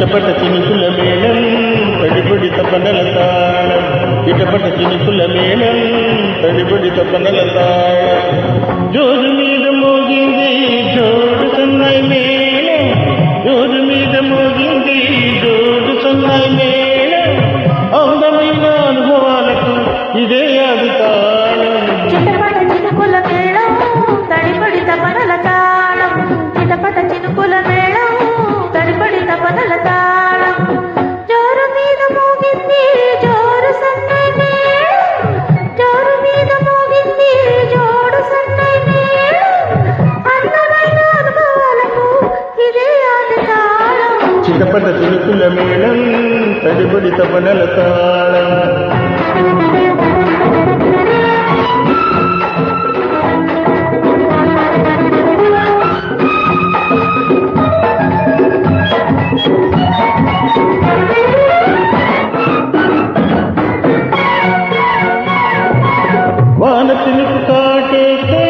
ఇటపట చినుకుల మేళం తడిబడి తపనల తాళం. ఇటపట చినుకుల మేళం తడిబడి తపనల తాళం. జోరు మీద మోగింది జోరు చిటపట చినుకుల మేళం తడిబడి తపనల తాళం. వాన చినుకు కాటేస్తే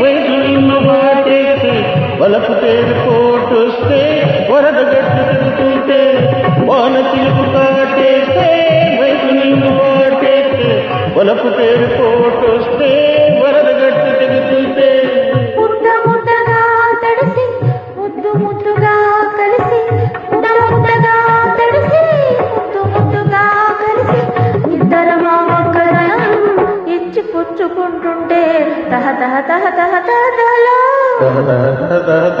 వైద్యున్న వాటేస్తే వలపు తేరు కోటొస్తే వరద గట్టు తిరుగుతుంటే వాన చినుకు కాటేస్తే వైద్యున్న వాటేస్తే వలపు తేరు కోటొస్తే వరద గట్టు తిరుగుతుంటే. ముద్ద ముద్దగా తడిసి ముద్దు ముద్దుగా కలిసి ముద్ద ముద్దగా తడిసి ముద్దు ముద్దుగా కలిసి ఇద్దరం ఒక్కరం ఇచ్చి పుచ్చుకుంటుంటే తహ తహ తహ తహ తహలో. చిటపట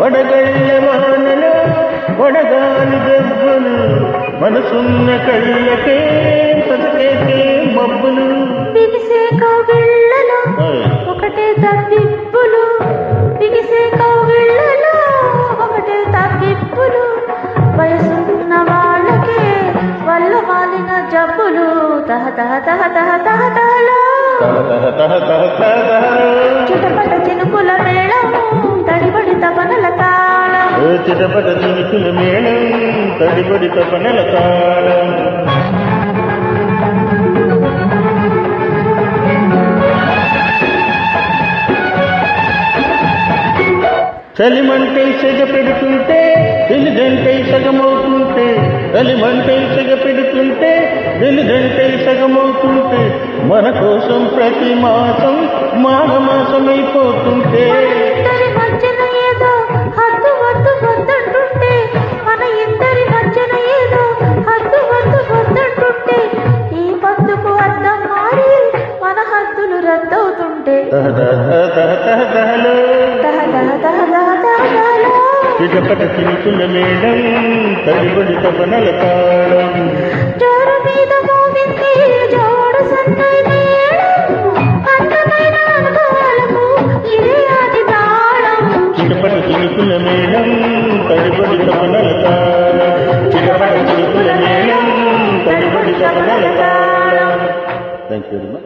వడగళ్ళ వానలో వడగాలి దెబ్బలు మనసున్న కళ్ళకే మసకేసే మబ్బులు. బిగిసే కౌగిళ్ళలో ఒకటే తగ్గిప్పులు బిగిసే కౌగిళ్ళలో ఒకటే తగ్గిప్పులు వయసున్న వాళ్ళకే వల్ల వాలిన జబ్బులు. తహ తహ తహ తహ తహ తహలో. తహ తహ తహ తహ తహ. తాళం ఓ చిటపట మేళం తడిబడి తపనల తాళం చలిమంటై సెగ పెడుతుంటే వెలుగంటై సగమవుతుంటే చలిమంటై సెగ పెడుతుంటే వెలుగంటై సగమవుతుంటే మన కోసం ప్రతి మాసం మాఘమాసమైపోతుంటే. అర్థం మారి మన హద్దులు రద్దవుతుంటే చినుకుల మేడం తడిబడి తపనల తాళం జోరు మీద మోగింది జోడు సన్నై మేళం అందమైన అనుభవాలకు ఇదే ఆది తాళం చిటపట చినుకుల మేడం తడిబడి తపనల చిటపట చినుకుల మేడం తడిబడి తపనల कई चूरमा